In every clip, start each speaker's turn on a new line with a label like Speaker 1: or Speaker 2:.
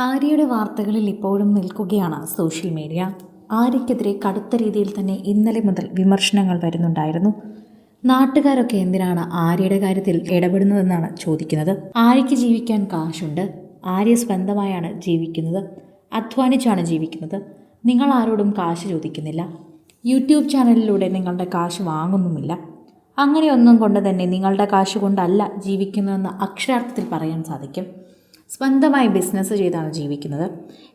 Speaker 1: ആര്യയുടെ വാർത്തകളിൽ ഇപ്പോഴും നിൽക്കുകയാണ് സോഷ്യൽ മീഡിയ. ആര്യയ്ക്കെതിരെ കടുത്ത രീതിയിൽ തന്നെ ഇന്നലെ മുതൽ വിമർശനങ്ങൾ വരുന്നുണ്ടായിരുന്നു. നാട്ടുകാരൊക്കെ എന്തിനാണ് ആര്യയുടെ കാര്യത്തിൽ ഇടപെടുന്നതെന്നാണ് ചോദിക്കുന്നത്. ആര്യയ്ക്ക് ജീവിക്കാൻ കാശുണ്ട്. ആര്യ സ്വന്തമായാണ് ജീവിക്കുന്നത്. അധ്വാനിച്ചാണ് ജീവിക്കുന്നത്. നിങ്ങൾ ആരോടും കാശ് ചോദിക്കുന്നില്ല. യൂട്യൂബ് ചാനലിലൂടെ നിങ്ങളുടെ കാശ് വാങ്ങുന്നുമില്ല. അങ്ങനെയൊന്നും കൊണ്ട് തന്നെ നിങ്ങളുടെ കാശ് കൊണ്ടല്ല ജീവിക്കുന്നതെന്ന് അക്ഷരാർത്ഥത്തിൽ പറയാൻ സാധിക്കും. സ്വന്തമായി ബിസിനസ് ചെയ്താണ് ജീവിക്കുന്നത്.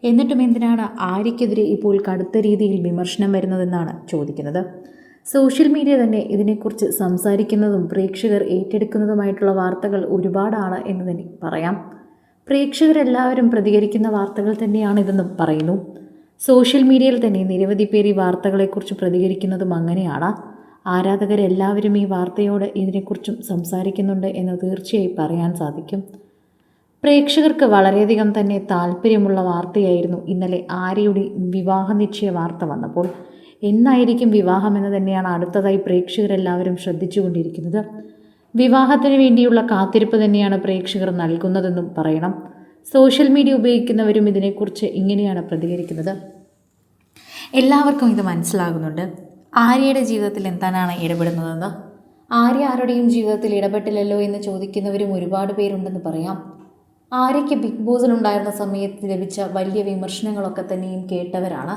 Speaker 1: എന്നിട്ടും എന്തിനാണ് ആര്യക്കെതിരെ ഇപ്പോൾ കടുത്ത രീതിയിൽ വിമർശനം വരുന്നതെന്നാണ് ചോദിക്കുന്നത്. സോഷ്യൽ മീഡിയ തന്നെ ഇതിനെക്കുറിച്ച് സംസാരിക്കുന്നതും പ്രേക്ഷകർ ഏറ്റെടുക്കുന്നതുമായിട്ടുള്ള വാർത്തകൾ ഒരുപാടാണ് എന്ന് തന്നെ പറയാം. പ്രേക്ഷകരെല്ലാവരും പ്രതികരിക്കുന്ന വാർത്തകൾ തന്നെയാണ് ഇതെന്നും പറയുന്നു. സോഷ്യൽ മീഡിയയിൽ തന്നെ നിരവധി പേർ ഈ വാർത്തകളെക്കുറിച്ച് പ്രതികരിക്കുന്നതും അങ്ങനെയാണ്. ആരാധകരെല്ലാവരും ഈ വാർത്തയോട് ഇതിനെക്കുറിച്ചും സംസാരിക്കുന്നുണ്ട് എന്ന് തീർച്ചയായും പറയാൻ സാധിക്കും. പ്രേക്ഷകർക്ക് വളരെയധികം തന്നെ താല്പര്യമുള്ള വാർത്തയായിരുന്നു ഇന്നലെ ആര്യയുടെ വിവാഹ നിശ്ചയ വാർത്ത വന്നപ്പോൾ. എന്നായിരിക്കും വിവാഹം എന്ന് തന്നെയാണ് അടുത്തതായി പ്രേക്ഷകരെല്ലാവരും ശ്രദ്ധിച്ചുകൊണ്ടിരിക്കുന്നത്. വിവാഹത്തിന് വേണ്ടിയുള്ള കാത്തിരിപ്പ് തന്നെയാണ് പ്രേക്ഷകർ നൽകുന്നതെന്നും പറയണം. സോഷ്യൽ മീഡിയ ഉപയോഗിക്കുന്നവരും ഇതിനെക്കുറിച്ച് ഇങ്ങനെയാണ് പ്രതികരിക്കുന്നത്. എല്ലാവർക്കും ഇത് മനസ്സിലാകുന്നുണ്ട്. ആര്യയുടെ ജീവിതത്തിൽ എന്താണ് ഇടപെടുന്നതെന്ന്? ആര്യ ആരുടെയും ജീവിതത്തിൽ ഇടപെട്ടില്ലല്ലോ എന്ന് ചോദിക്കുന്നവരും ഒരുപാട് പേരുണ്ടെന്ന് പറയാം. ആര്യയ്ക്ക് ബിഗ് ബോസിലുണ്ടായിരുന്ന സമയത്ത് ലഭിച്ച വലിയ വിമർശനങ്ങളൊക്കെ തന്നെയും കേട്ടവരാണ്.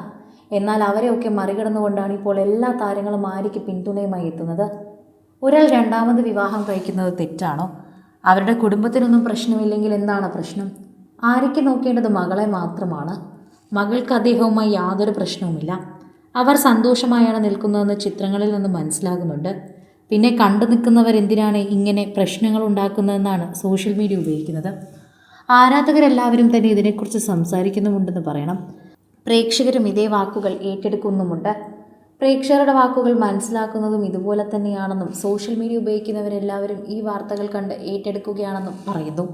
Speaker 1: എന്നാൽ അവരെയൊക്കെ മറികടന്നുകൊണ്ടാണ് ഇപ്പോൾ എല്ലാ താരങ്ങളും ആര്യയ്ക്ക് പിന്തുണയുമായി എത്തുന്നത്. ഒരാൾ രണ്ടാമത് വിവാഹം കഴിക്കുന്നത് തെറ്റാണോ? അവരുടെ കുടുംബത്തിനൊന്നും പ്രശ്നമില്ലെങ്കിൽ എന്താണ് പ്രശ്നം? ആര്യയ്ക്ക് നോക്കേണ്ടത് മകളെ മാത്രമാണ്. മകൾക്ക് അദ്ദേഹവുമായി യാതൊരു പ്രശ്നവുമില്ല. അവർ സന്തോഷമായാണ് നിൽക്കുന്നതെന്ന് ചിത്രങ്ങളിൽ നിന്ന് മനസ്സിലാകുന്നുണ്ട്. പിന്നെ കണ്ടു നിൽക്കുന്നവർ എന്തിനാണ് ഇങ്ങനെ പ്രശ്നങ്ങൾ ഉണ്ടാക്കുന്നതെന്നാണ് സോഷ്യൽ മീഡിയ ഉപയോഗിക്കുന്നത്. ആരാധകരെല്ലാവരും തന്നെ ഇതിനെക്കുറിച്ച് സംസാരിക്കുന്നുമുണ്ടെന്ന് പറയണം. പ്രേക്ഷകരും ഇതേ വാക്കുകൾ ഏറ്റെടുക്കുന്നുമുണ്ട്. പ്രേക്ഷകരുടെ വാക്കുകൾ മനസ്സിലാക്കുന്നതും ഇതുപോലെ തന്നെയാണെന്നും സോഷ്യൽ മീഡിയ ഉപയോഗിക്കുന്നവരെല്ലാവരും ഈ വാർത്തകൾ കണ്ട് ഏറ്റെടുക്കുകയാണെന്നും പറയുന്നു.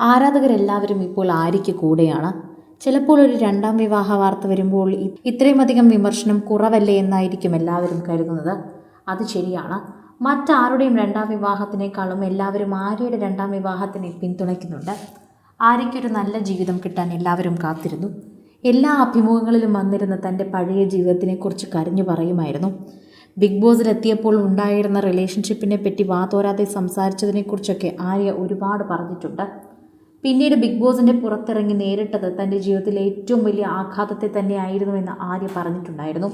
Speaker 1: ആരാധകരെല്ലാവരും ഇപ്പോൾ ആരിക്ക് കൂടെയാണ്. ചിലപ്പോൾ ഒരു രണ്ടാം വിവാഹ വാർത്ത വരുമ്പോൾ ഇത്രയുമധികം വിമർശനം കുറവല്ലേ എന്നായിരിക്കും എല്ലാവരും കരുതുന്നത്. അത് ശരിയാണ്. മറ്റാരുടെയും രണ്ടാം വിവാഹത്തിനേക്കാളും എല്ലാവരും ആര്യയുടെ രണ്ടാം വിവാഹത്തിനെ പിന്തുണയ്ക്കുന്നുണ്ട്. ആര്യയ്ക്കൊരു നല്ല ജീവിതം കിട്ടാൻ എല്ലാവരും കാത്തിരുന്നു. എല്ലാ അഭിമുഖങ്ങളിലും വന്നിരുന്ന തന്റെ പഴയ ജീവിതത്തിനെക്കുറിച്ച് കരഞ്ഞു പറയുമായിരുന്നു. ബിഗ് ബോസിലെത്തിയപ്പോൾ ഉണ്ടായിരുന്ന റിലേഷൻഷിപ്പിനെ പറ്റി വാതോരാതെ സംസാരിച്ചതിനെക്കുറിച്ചൊക്കെ ആര്യ ഒരുപാട് പറഞ്ഞിട്ടുണ്ട്. പിന്നീട് ബിഗ് ബോസിന്റെ പുറത്തിറങ്ങി നേരിട്ടത് തന്റെ ജീവിതത്തിലെ ഏറ്റവും വലിയ ആഘാതത്തെ തന്നെയായിരുന്നുവെന്ന് ആര്യ പറഞ്ഞിട്ടുണ്ടായിരുന്നു.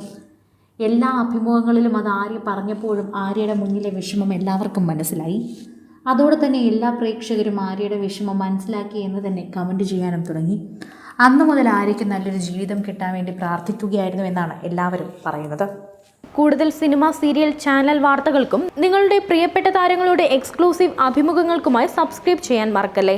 Speaker 1: എല്ലാ അഭിമുഖങ്ങളിലും അത് ആര്യ പറഞ്ഞപ്പോഴും ആര്യയുടെ മുന്നിലെ വിഷമം എല്ലാവർക്കും മനസ്സിലായി. അതോടെ തന്നെ എല്ലാ പ്രേക്ഷകരും ആര്യയുടെ വിഷമം മനസ്സിലാക്കി എന്ന് തന്നെ കമന്റ് ചെയ്യാനും തുടങ്ങി. അന്ന് മുതൽ ആര്യയ്ക്ക് നല്ലൊരു ജീവിതം കിട്ടാൻ വേണ്ടി പ്രാർത്ഥിക്കുകയായിരുന്നു എന്നാണ് എല്ലാവരും പറയുന്നത്.
Speaker 2: കൂടുതൽ സിനിമ സീരിയൽ ചാനൽ വാർത്തകൾക്കും നിങ്ങളുടെ പ്രിയപ്പെട്ട താരങ്ങളുടെ എക്സ്ക്ലൂസീവ് അഭിമുഖങ്ങൾക്കുമായി സബ്സ്ക്രൈബ് ചെയ്യാൻ മറക്കല്ലേ?